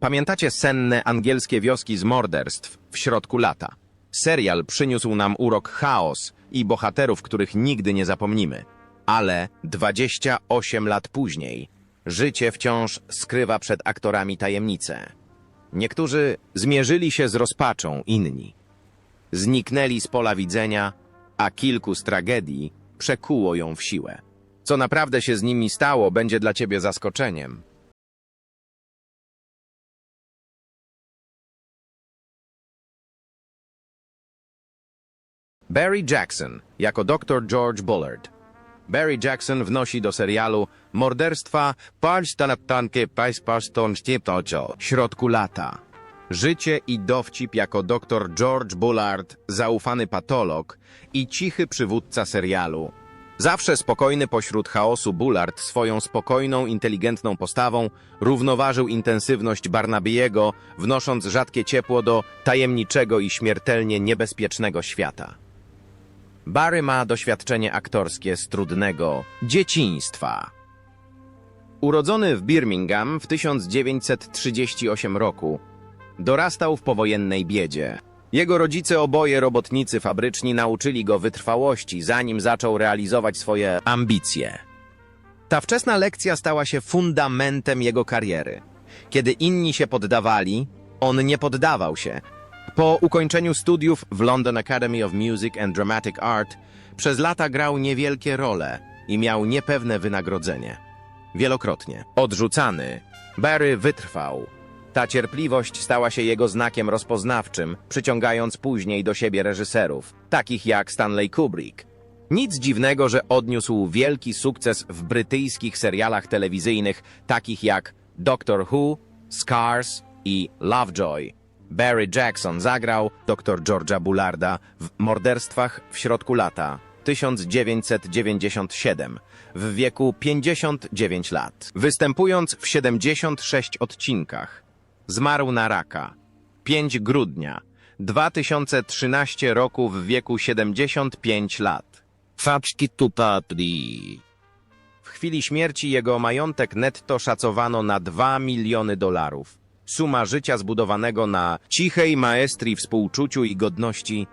Pamiętacie senne angielskie wioski z morderstw w środku lata? Serial przyniósł nam urok chaos i bohaterów, których nigdy nie zapomnimy. Ale 28 lat później życie wciąż skrywa przed aktorami tajemnice. Niektórzy zmierzyli się z rozpaczą, inni zniknęli z pola widzenia, a kilku z tragedii przekuło ją w siłę. Co naprawdę się z nimi stało, będzie dla ciebie zaskoczeniem. Barry Jackson jako dr George Bullard. Barry Jackson wnosi do serialu morderstwa Palstanaptanke Paispastonstiepocio środku lata. Życie i dowcip jako dr George Bullard, zaufany patolog i cichy przywódca serialu. Zawsze spokojny pośród chaosu Bullard swoją spokojną, inteligentną postawą równoważył intensywność Barnabiego, wnosząc rzadkie ciepło do tajemniczego i śmiertelnie niebezpiecznego świata. Barry ma doświadczenie aktorskie z trudnego dzieciństwa. Urodzony w Birmingham w 1938 roku, dorastał w powojennej biedzie. Jego rodzice oboje robotnicy fabryczni nauczyli go wytrwałości, zanim zaczął realizować swoje ambicje. Ta wczesna lekcja stała się fundamentem jego kariery. Kiedy inni się poddawali, on nie poddawał się. Po ukończeniu studiów w London Academy of Music and Dramatic Art przez lata grał niewielkie role i miał niepewne wynagrodzenie. Wielokrotnie odrzucany, Barry wytrwał. Ta cierpliwość stała się jego znakiem rozpoznawczym, przyciągając później do siebie reżyserów, takich jak Stanley Kubrick. Nic dziwnego, że odniósł wielki sukces w brytyjskich serialach telewizyjnych, takich jak Doctor Who, Scars i Lovejoy. Barry Jackson zagrał dr George'a Bullarda w Morderstwach w środku lata 1997 w wieku 59 lat. Występując w 76 odcinkach, zmarł na raka 5 grudnia 2013 roku w wieku 75 lat. Faczki tu. W chwili śmierci jego majątek netto szacowano na 2 miliony dolarów. Suma życia zbudowanego na cichej maestrii współczuciu i godności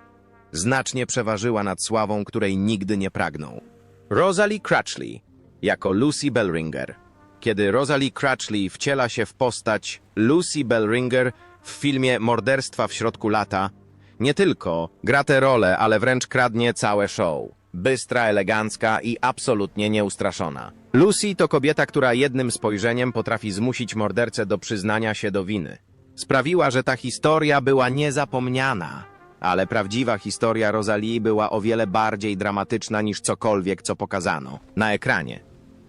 znacznie przeważyła nad sławą, której nigdy nie pragnął. Rosalie Crutchley jako Lucy Bellringer. Kiedy Rosalie Crutchley wciela się w postać Lucy Bellringer w filmie Morderstwa w środku lata, nie tylko gra tę rolę, ale wręcz kradnie całe show. Bystra, elegancka i absolutnie nieustraszona. Lucy to kobieta, która jednym spojrzeniem potrafi zmusić mordercę do przyznania się do winy. Sprawiła, że ta historia była niezapomniana. Ale prawdziwa historia Rosalie była o wiele bardziej dramatyczna niż cokolwiek, co pokazano na ekranie.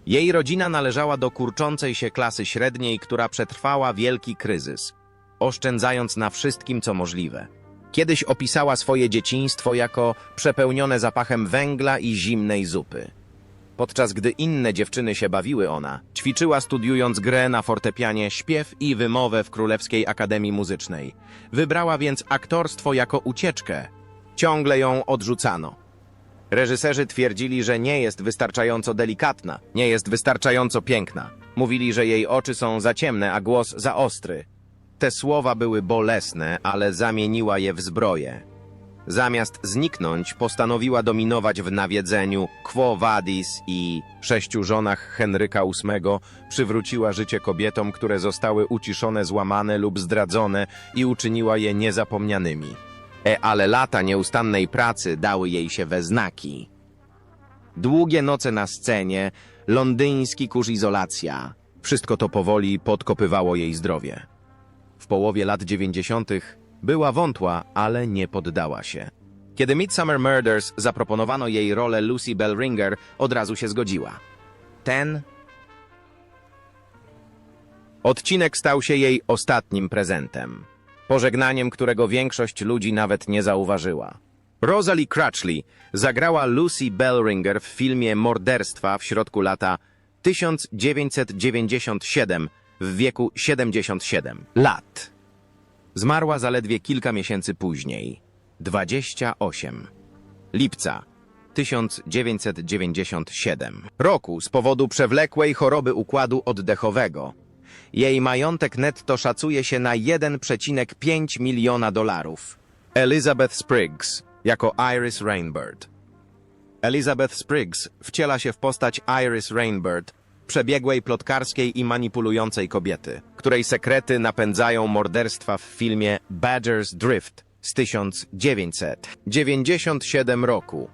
Jej rodzina należała do kurczącej się klasy średniej, która przetrwała wielki kryzys, oszczędzając na wszystkim, co możliwe. Kiedyś opisała swoje dzieciństwo jako przepełnione zapachem węgla i zimnej zupy. Podczas gdy inne dziewczyny się bawiły ona, ćwiczyła studiując grę na fortepianie, śpiew i wymowę w Królewskiej Akademii Muzycznej. Wybrała więc aktorstwo jako ucieczkę. Ciągle ją odrzucano. Reżyserzy twierdzili, że nie jest wystarczająco delikatna, nie jest wystarczająco piękna. Mówili, że jej oczy są za ciemne, a głos za ostry. Te słowa były bolesne, ale zamieniła je w zbroję. Zamiast zniknąć, postanowiła dominować w nawiedzeniu Quo Vadis i sześciu żonach Henryka VIII przywróciła życie kobietom, które zostały uciszone, złamane lub zdradzone i uczyniła je niezapomnianymi. E, ale lata nieustannej pracy dały jej się we znaki. Długie noce na scenie, londyński kurz izolacja. Wszystko to powoli podkopywało jej zdrowie. W połowie lat 90. była wątła, ale nie poddała się. Kiedy Midsummer Murders zaproponowano jej rolę Lucy Bellringer, od razu się zgodziła. Ten odcinek stał się jej ostatnim prezentem. Pożegnaniem, którego większość ludzi nawet nie zauważyła. Rosalie Crutchley zagrała Lucy Bellringer w filmie Morderstwa w środku lata 1997 w wieku 77 lat. Zmarła zaledwie kilka miesięcy później. 28. Lipca 1997 roku z powodu przewlekłej choroby układu oddechowego. Jej majątek netto szacuje się na 1,5 miliona dolarów. Elizabeth Spriggs jako Iris Rainbird. Elizabeth Spriggs wciela się w postać Iris Rainbird, przebiegłej plotkarskiej i manipulującej kobiety, której sekrety napędzają morderstwa w filmie Badger's Drift z 1997 roku.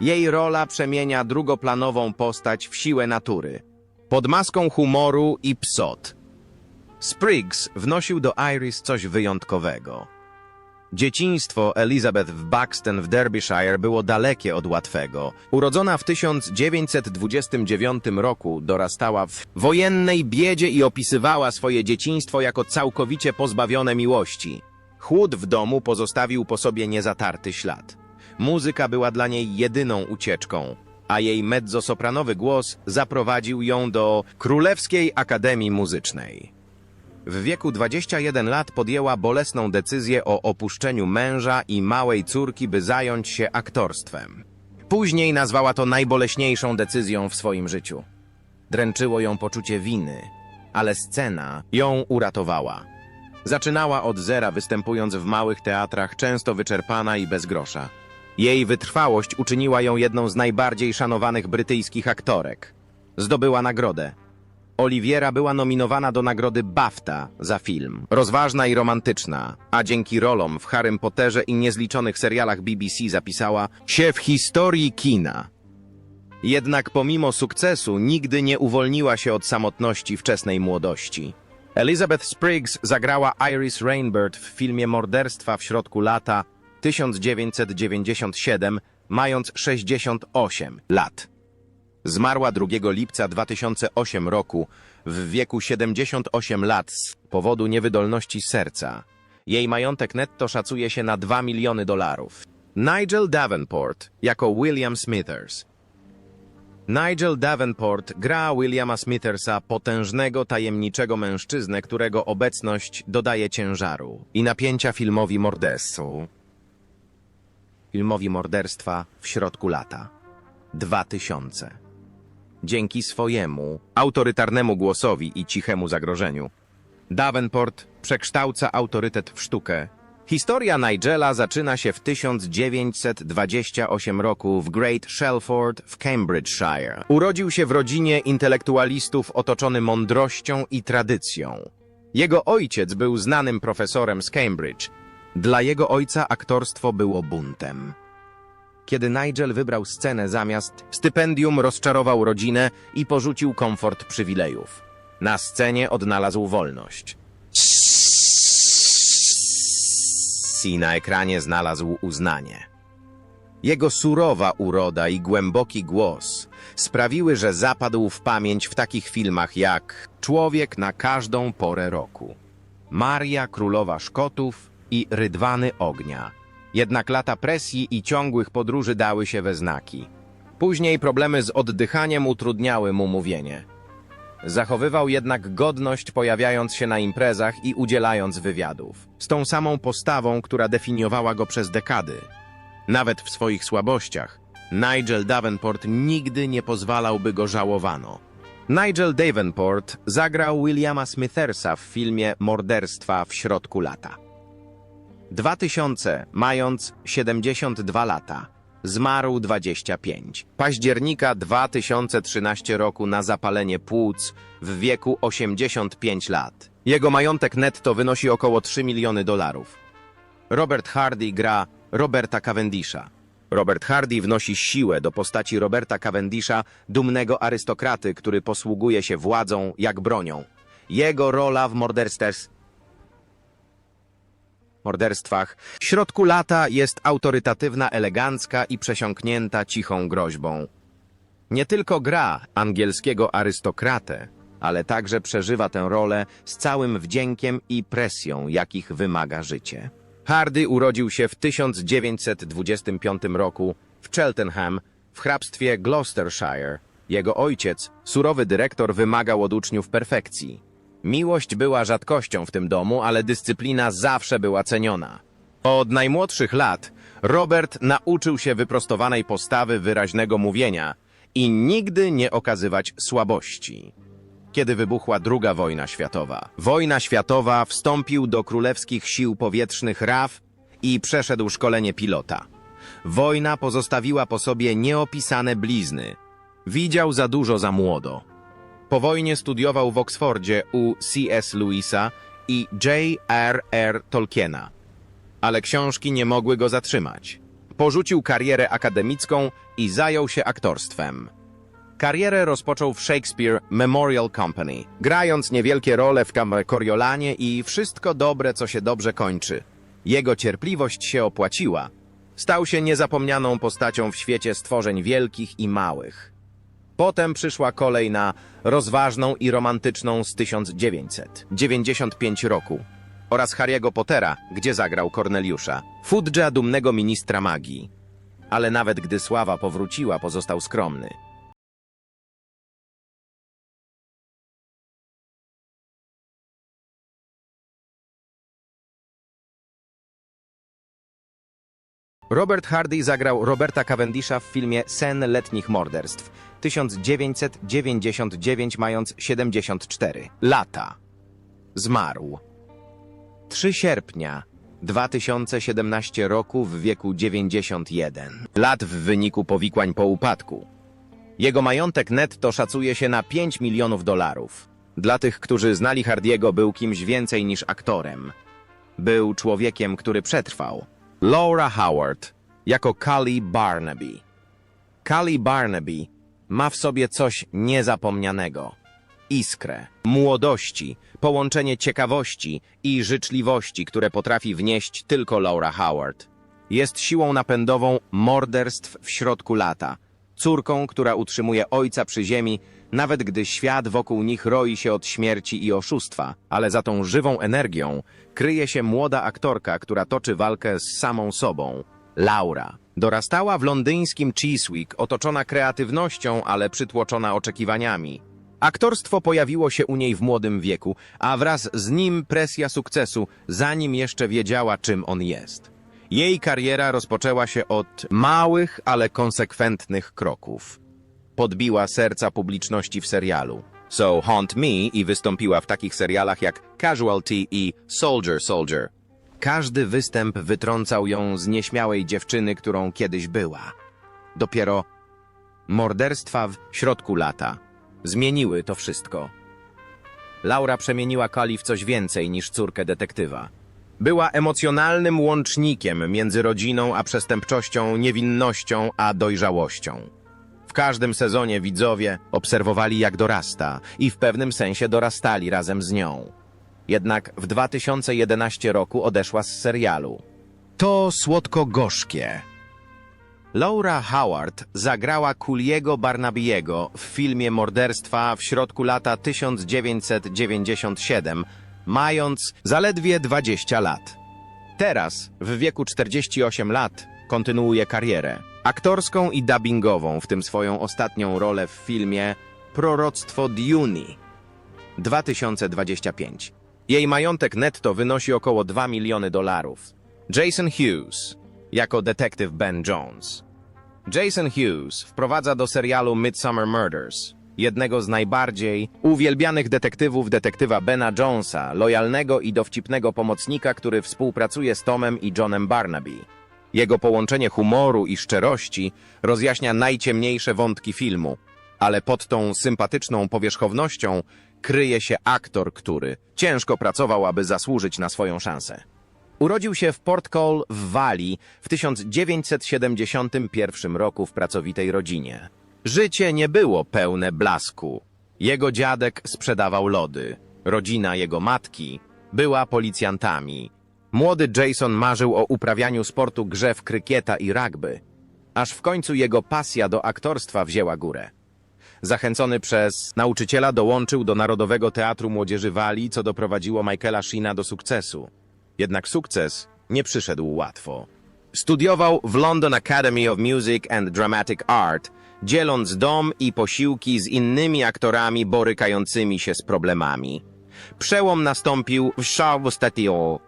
Jej rola przemienia drugoplanową postać w siłę natury, pod maską humoru i psot. Spriggs wnosił do Iris coś wyjątkowego. Dzieciństwo Elizabeth w Buxton w Derbyshire było dalekie od łatwego. Urodzona w 1929 roku, dorastała w wojennej biedzie i opisywała swoje dzieciństwo jako całkowicie pozbawione miłości. Chłód w domu pozostawił po sobie niezatarty ślad. Muzyka była dla niej jedyną ucieczką, a jej mezzosopranowy głos zaprowadził ją do Królewskiej Akademii Muzycznej. W wieku 21 lat podjęła bolesną decyzję o opuszczeniu męża i małej córki, by zająć się aktorstwem. Później nazwała to najboleśniejszą decyzją w swoim życiu. Dręczyło ją poczucie winy, ale scena ją uratowała. Zaczynała od zera, występując w małych teatrach, często wyczerpana i bez grosza. Jej wytrwałość uczyniła ją jedną z najbardziej szanowanych brytyjskich aktorek. Zdobyła nagrodę. Oliwiera była nominowana do nagrody BAFTA za film. Rozważna i romantyczna, a dzięki rolom w Harrym Potterze i niezliczonych serialach BBC zapisała się w historii kina. Jednak pomimo sukcesu nigdy nie uwolniła się od samotności wczesnej młodości. Elizabeth Spriggs zagrała Iris Rainbird w filmie Morderstwa w środku lata 1997, mając 68 lat. Zmarła 2 lipca 2008 roku w wieku 78 lat z powodu niewydolności serca. Jej majątek netto szacuje się na 2 miliony dolarów. Nigel Davenport jako William Smithers. Nigel Davenport gra Williama Smithersa, potężnego, tajemniczego mężczyznę, którego obecność dodaje ciężaru i napięcia filmowi morderstwu. Filmowi morderstwa w środku lata. 2000 dzięki swojemu autorytarnemu głosowi i cichemu zagrożeniu. Davenport przekształca autorytet w sztukę. Historia Nigela zaczyna się w 1928 roku w Great Shelford w Cambridgeshire. Urodził się w rodzinie intelektualistów otoczony mądrością i tradycją. Jego ojciec był znanym profesorem z Cambridge. Dla jego ojca aktorstwo było buntem. Kiedy Nigel wybrał scenę zamiast stypendium, rozczarował rodzinę i porzucił komfort przywilejów. Na scenie odnalazł wolność. I na ekranie znalazł uznanie. Jego surowa uroda i głęboki głos sprawiły, że zapadł w pamięć w takich filmach jak Człowiek na każdą porę roku, Maria Królowa Szkotów i Rydwany Ognia. Jednak lata presji i ciągłych podróży dały się we znaki. Później problemy z oddychaniem utrudniały mu mówienie. Zachowywał jednak godność, pojawiając się na imprezach i udzielając wywiadów. Z tą samą postawą, która definiowała go przez dekady. Nawet w swoich słabościach, Nigel Davenport nigdy nie pozwalał, by go żałowano. Nigel Davenport zagrał Williama Smithersa w filmie Morderstwa w środku lata. 2000, mając 72 lata. Zmarł 25. Października 2013 roku na zapalenie płuc w wieku 85 lat. Jego majątek netto wynosi około 3 miliony dolarów. Robert Hardy gra Roberta Cavendisha. Robert Hardy wnosi siłę do postaci Roberta Cavendisha, dumnego arystokraty, który posługuje się władzą jak bronią. Jego rola w Mordersters morderstwach. W środku lata jest autorytatywna, elegancka i przesiąknięta cichą groźbą. Nie tylko gra angielskiego arystokratę, ale także przeżywa tę rolę z całym wdziękiem i presją, jakich wymaga życie. Hardy urodził się w 1925 roku w Cheltenham w hrabstwie Gloucestershire. Jego ojciec, surowy dyrektor, wymagał od uczniów perfekcji. Miłość była rzadkością w tym domu, ale dyscyplina zawsze była ceniona. Od najmłodszych lat Robert nauczył się wyprostowanej postawy, wyraźnego mówienia i nigdy nie okazywać słabości. kiedy wybuchła II wojna światowa. Wojna światowa wstąpił do królewskich sił powietrznych RAF i przeszedł szkolenie pilota. Wojna pozostawiła po sobie nieopisane blizny. Widział za dużo za młodo. Po wojnie studiował w Oksfordzie u C.S. Lewisa i J.R.R. Tolkiena. Ale książki nie mogły go zatrzymać. Porzucił karierę akademicką i zajął się aktorstwem. Karierę rozpoczął w Shakespeare Memorial Company, grając niewielkie role w Coriolanie i wszystko dobre, co się dobrze kończy. Jego cierpliwość się opłaciła. Stał się niezapomnianą postacią w świecie stworzeń wielkich i małych. Potem przyszła kolej na rozważną i romantyczną z 1995 roku oraz Harry'ego Pottera, gdzie zagrał Corneliusza, Fudża dumnego ministra magii. Ale nawet gdy sława powróciła, pozostał skromny. Robert Hardy zagrał Roberta Cavendisha w filmie Sen letnich morderstw 1999 mając 74 lata. Zmarł. 3 sierpnia 2017 roku w wieku 91 lat w wyniku powikłań po upadku. Jego majątek netto szacuje się na 5 milionów dolarów. Dla tych, którzy znali Hardiego, był kimś więcej niż aktorem. Był człowiekiem, który przetrwał. Laura Howard jako Cully Barnaby. Cully Barnaby ma w sobie coś niezapomnianego. Iskrę, młodości, połączenie ciekawości i życzliwości, które potrafi wnieść tylko Laura Howard. Jest siłą napędową morderstw w środku lata, córką, która utrzymuje ojca przy ziemi, nawet gdy świat wokół nich roi się od śmierci i oszustwa, ale za tą żywą energią kryje się młoda aktorka, która toczy walkę z samą sobą. Laura. Dorastała w londyńskim Chiswick, otoczona kreatywnością, ale przytłoczona oczekiwaniami. Aktorstwo pojawiło się u niej w młodym wieku, a wraz z nim presja sukcesu, zanim jeszcze wiedziała, czym on jest. Jej kariera rozpoczęła się od małych, ale konsekwentnych kroków. Podbiła serca publiczności w serialu. So Haunt Me i wystąpiła w takich serialach jak Casualty i Soldier Soldier. Każdy występ wytrącał ją z nieśmiałej dziewczyny, którą kiedyś była. Dopiero morderstwa w środku lata zmieniły to wszystko. Laura przemieniła Kali w coś więcej niż córkę detektywa. Była emocjonalnym łącznikiem między rodziną a przestępczością, niewinnością a dojrzałością. W każdym sezonie widzowie obserwowali jak dorasta i w pewnym sensie dorastali razem z nią. Jednak w 2011 roku odeszła z serialu. To słodko-gorzkie. Laura Howard zagrała Kuliego Barnabiego w filmie Morderstwa w środku lata 1997, mając zaledwie 20 lat. Teraz, w wieku 48 lat, kontynuuje karierę aktorską i dubbingową, w tym swoją ostatnią rolę w filmie Proroctwo Dune 2025. Jej majątek netto wynosi około 2 miliony dolarów. Jason Hughes jako detektyw Ben Jones. Jason Hughes wprowadza do serialu Midsummer Murders jednego z najbardziej uwielbianych detektywów detektywa Bena Jonesa, lojalnego i dowcipnego pomocnika, który współpracuje z Tomem i Johnem Barnaby. Jego połączenie humoru i szczerości rozjaśnia najciemniejsze wątki filmu, ale pod tą sympatyczną powierzchownością kryje się aktor, który ciężko pracował, aby zasłużyć na swoją szansę. Urodził się w Port Call w Walii w 1971 roku w pracowitej rodzinie. Życie nie było pełne blasku. Jego dziadek sprzedawał lody. Rodzina jego matki była policjantami. Młody Jason marzył o uprawianiu sportu grze w krykieta i rugby, aż w końcu jego pasja do aktorstwa wzięła górę. Zachęcony przez nauczyciela dołączył do Narodowego Teatru Młodzieży Walii, co doprowadziło Michaela Sheena do sukcesu. Jednak sukces nie przyszedł łatwo. Studiował w London Academy of Music and Dramatic Art, dzieląc dom i posiłki z innymi aktorami borykającymi się z problemami. Przełom nastąpił w Szarwostatio,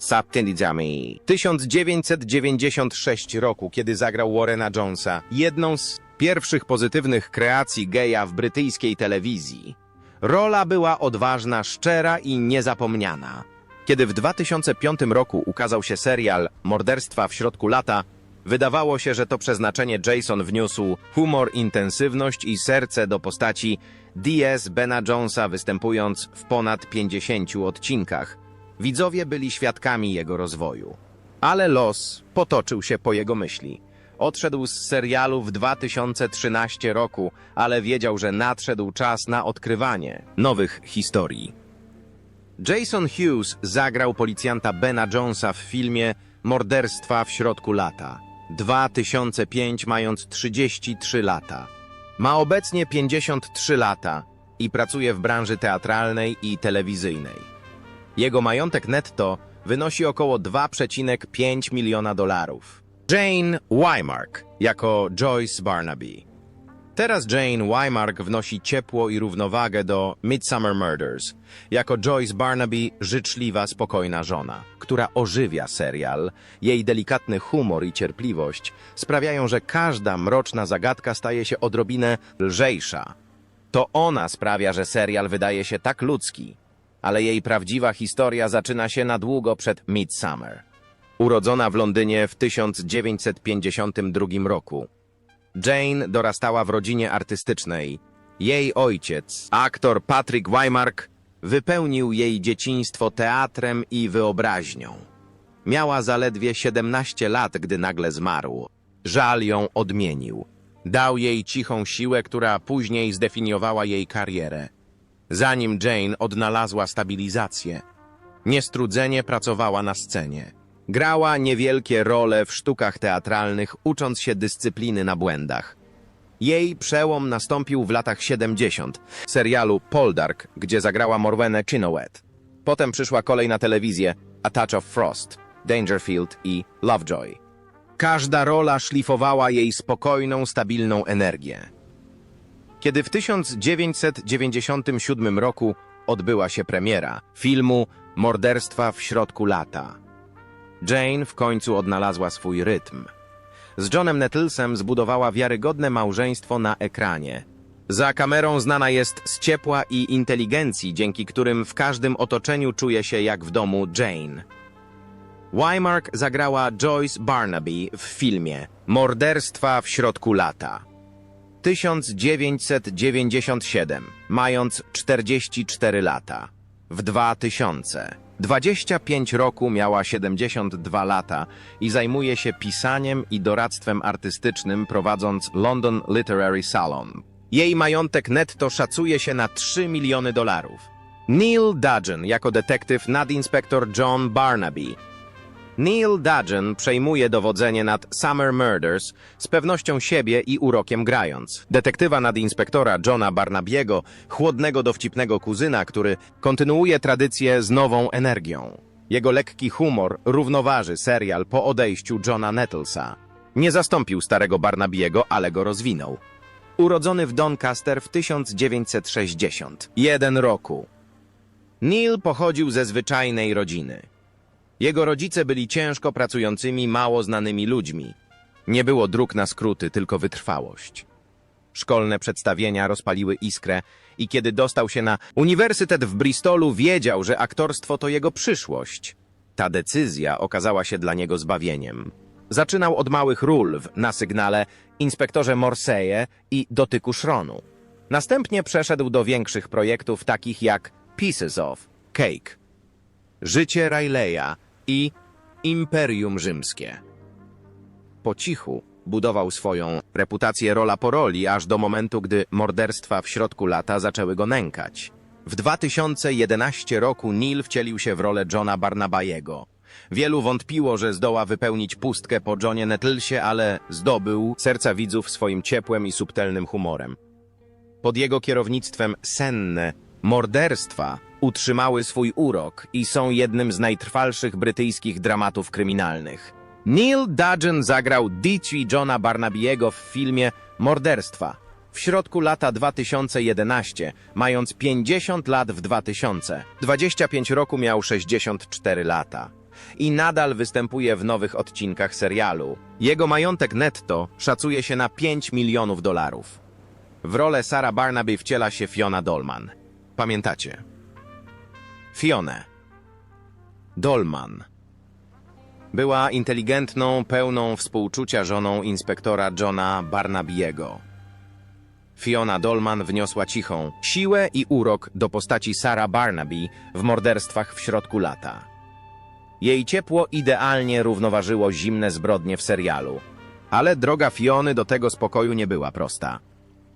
Saptendizami. 1996 roku, kiedy zagrał Warrena Jonesa, jedną z pierwszych pozytywnych kreacji geja w brytyjskiej telewizji. Rola była odważna, szczera i niezapomniana. Kiedy w 2005 roku ukazał się serial Morderstwa w środku lata, wydawało się, że to przeznaczenie Jason wniósł humor, intensywność i serce do postaci D.S. Bena Jonesa występując w ponad 50 odcinkach. Widzowie byli świadkami jego rozwoju. Ale los potoczył się po jego myśli. Odszedł z serialu w 2013 roku, ale wiedział, że nadszedł czas na odkrywanie nowych historii. Jason Hughes zagrał policjanta Bena Jonesa w filmie Morderstwa w środku lata. 2005 mając 33 lata. Ma obecnie 53 lata i pracuje w branży teatralnej i telewizyjnej. Jego majątek netto wynosi około 2,5 miliona dolarów. Jane Wymark jako Joyce Barnaby. Teraz Jane Wymark wnosi ciepło i równowagę do Midsummer Murders, jako Joyce Barnaby życzliwa, spokojna żona, która ożywia serial. Jej delikatny humor i cierpliwość sprawiają, że każda mroczna zagadka staje się odrobinę lżejsza. To ona sprawia, że serial wydaje się tak ludzki, ale jej prawdziwa historia zaczyna się na długo przed Midsummer. Urodzona w Londynie w 1952 roku, Jane dorastała w rodzinie artystycznej. Jej ojciec, aktor Patrick Wymark, wypełnił jej dzieciństwo teatrem i wyobraźnią. Miała zaledwie 17 lat, gdy nagle zmarł. Żal ją odmienił. Dał jej cichą siłę, która później zdefiniowała jej karierę. Zanim Jane odnalazła stabilizację, niestrudzenie pracowała na scenie. Grała niewielkie role w sztukach teatralnych, ucząc się dyscypliny na błędach. Jej przełom nastąpił w latach 70 w serialu Poldark, gdzie zagrała Morwenę Chinowet. Potem przyszła kolej na telewizję A Touch of Frost, Dangerfield i Lovejoy. Każda rola szlifowała jej spokojną, stabilną energię. Kiedy w 1997 roku odbyła się premiera filmu Morderstwa w środku lata, Jane w końcu odnalazła swój rytm. Z Johnem Nettlesem zbudowała wiarygodne małżeństwo na ekranie. Za kamerą znana jest z ciepła i inteligencji, dzięki którym w każdym otoczeniu czuje się jak w domu Jane. Wymark zagrała Joyce Barnaby w filmie Morderstwa w środku lata. 1997, mając 44 lata. W 2000, 25 roku miała 72 lata i zajmuje się pisaniem i doradztwem artystycznym prowadząc London Literary Salon. Jej majątek netto szacuje się na 3 miliony dolarów. Neil Dudgeon jako detektyw nadinspektor John Barnaby Neil Dudgeon przejmuje dowodzenie nad Summer Murders z pewnością siebie i urokiem grając. Detektywa nadinspektora Johna Barnabiego, chłodnego, dowcipnego kuzyna, który kontynuuje tradycję z nową energią. Jego lekki humor równoważy serial po odejściu Johna Nettlesa. Nie zastąpił starego Barnabiego, ale go rozwinął. Urodzony w Doncaster w 1961 roku. Neil pochodził ze zwyczajnej rodziny. Jego rodzice byli ciężko pracującymi, mało znanymi ludźmi. Nie było dróg na skróty, tylko wytrwałość. Szkolne przedstawienia rozpaliły iskrę i kiedy dostał się na uniwersytet w Bristolu, wiedział, że aktorstwo to jego przyszłość. Ta decyzja okazała się dla niego zbawieniem. Zaczynał od małych ról w Na sygnale, Inspektorze Morseje i Dotyku Szronu. Następnie przeszedł do większych projektów takich jak Pieces of Cake, Życie Rileya i Imperium Rzymskie. Po cichu budował swoją reputację rola po roli, aż do momentu, gdy morderstwa w środku lata zaczęły go nękać. W 2011 roku Neil wcielił się w rolę Johna Barnabayego. Wielu wątpiło, że zdoła wypełnić pustkę po Johnie Nettlesie, ale zdobył serca widzów swoim ciepłem i subtelnym humorem. Pod jego kierownictwem senne morderstwa utrzymały swój urok i są jednym z najtrwalszych brytyjskich dramatów kryminalnych. Neil Dudgeon zagrał Dici Johna Barnabiego w filmie Morderstwa w środku lata 2011, mając 50 lat w 2000. 25 roku miał 64 lata. I nadal występuje w nowych odcinkach serialu. Jego majątek netto szacuje się na 5 milionów dolarów. W rolę Sara Barnaby wciela się Fiona Dolman. pamiętacie. Fionę. Dolman. Była inteligentną, pełną współczucia żoną inspektora Johna Barnabiego. Fiona Dolman wniosła cichą siłę i urok do postaci Sara Barnaby w morderstwach w środku lata. Jej ciepło idealnie równoważyło zimne zbrodnie w serialu. Ale droga Fiony do tego spokoju nie była prosta.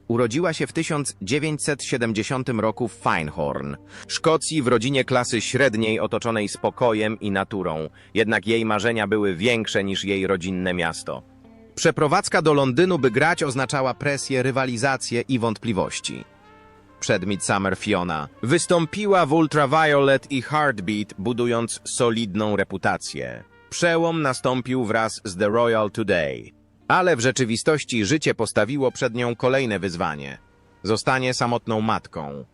Urodziła się w 1970 roku w Finehorn, Szkocji w rodzinie klasy średniej otoczonej spokojem i naturą, jednak jej marzenia były większe niż jej rodzinne miasto. Przeprowadzka do Londynu, by grać, oznaczała presję, rywalizację i wątpliwości. Przed Midsummer Fiona wystąpiła w Ultraviolet i Heartbeat, budując solidną reputację. Przełom nastąpił wraz z The Royal Today. Ale w rzeczywistości życie postawiło przed nią kolejne wyzwanie. Zostanie samotną matką.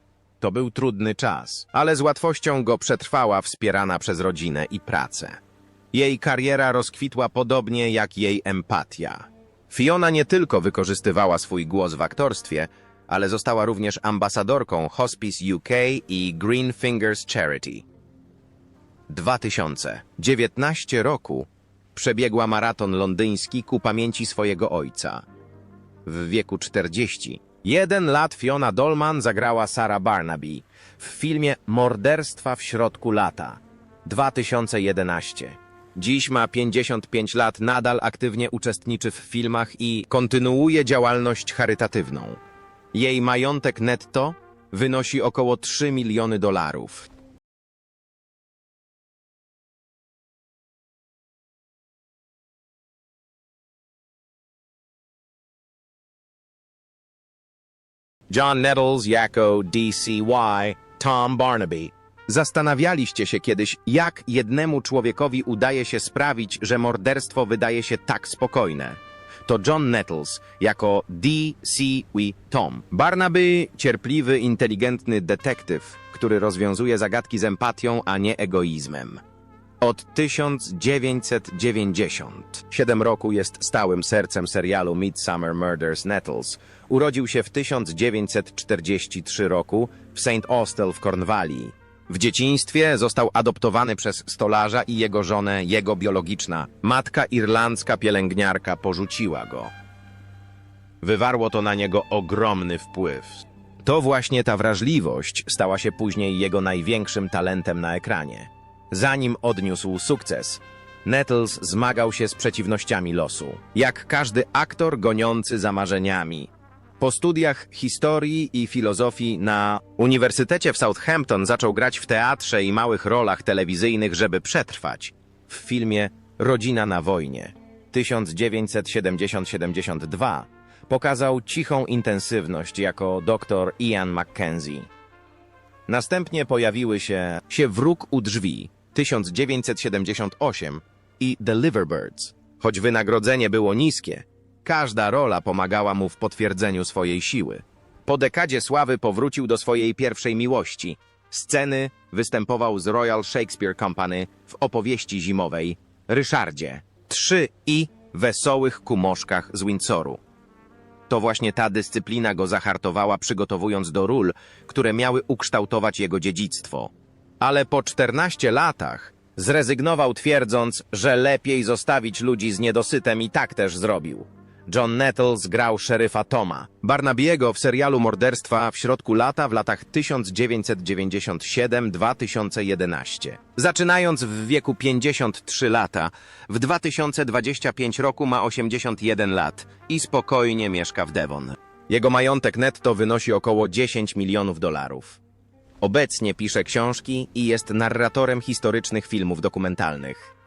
To był trudny czas, ale z łatwością go przetrwała wspierana przez rodzinę i pracę. Jej kariera rozkwitła podobnie jak jej empatia. Fiona nie tylko wykorzystywała swój głos w aktorstwie, ale została również ambasadorką Hospice UK i Green Fingers Charity. 2019 roku przebiegła maraton londyński ku pamięci swojego ojca. W wieku 40. Jeden lat Fiona Dolman zagrała Sarah Barnaby w filmie Morderstwa w środku lata 2011. Dziś ma 55 lat, nadal aktywnie uczestniczy w filmach i kontynuuje działalność charytatywną. Jej majątek netto wynosi około 3 miliony dolarów. John Nettles jako DCY, Tom Barnaby. Zastanawialiście się kiedyś, jak jednemu człowiekowi udaje się sprawić, że morderstwo wydaje się tak spokojne. To John Nettles jako DCY Tom. Barnaby, cierpliwy, inteligentny detektyw, który rozwiązuje zagadki z empatią, a nie egoizmem. Od 1990. Siedem roku jest stałym sercem serialu Midsummer Murders Nettles. Urodził się w 1943 roku w St. Austell w Cornwalli. W dzieciństwie został adoptowany przez stolarza i jego żonę, jego biologiczna. Matka irlandzka pielęgniarka porzuciła go. Wywarło to na niego ogromny wpływ. To właśnie ta wrażliwość stała się później jego największym talentem na ekranie. Zanim odniósł sukces, Nettles zmagał się z przeciwnościami losu, jak każdy aktor goniący za marzeniami. Po studiach historii i filozofii na Uniwersytecie w Southampton zaczął grać w teatrze i małych rolach telewizyjnych, żeby przetrwać. W filmie Rodzina na wojnie 1970-72 pokazał cichą intensywność jako dr Ian Mackenzie. Następnie pojawiły się się Wróg u drzwi 1978 i The Liverbirds. Choć wynagrodzenie było niskie, każda rola pomagała mu w potwierdzeniu swojej siły. Po dekadzie sławy powrócił do swojej pierwszej miłości. Sceny występował z Royal Shakespeare Company w opowieści zimowej Ryszardzie. Trzy i wesołych kumoszkach z Windsoru. To właśnie ta dyscyplina go zahartowała, przygotowując do ról, które miały ukształtować jego dziedzictwo. Ale po 14 latach zrezygnował, twierdząc, że lepiej zostawić ludzi z niedosytem i tak też zrobił. John Nettles grał szeryfa Toma, Barnabiego w serialu Morderstwa w środku lata w latach 1997-2011. Zaczynając w wieku 53 lata, w 2025 roku ma 81 lat i spokojnie mieszka w Devon. Jego majątek netto wynosi około 10 milionów dolarów. Obecnie pisze książki i jest narratorem historycznych filmów dokumentalnych.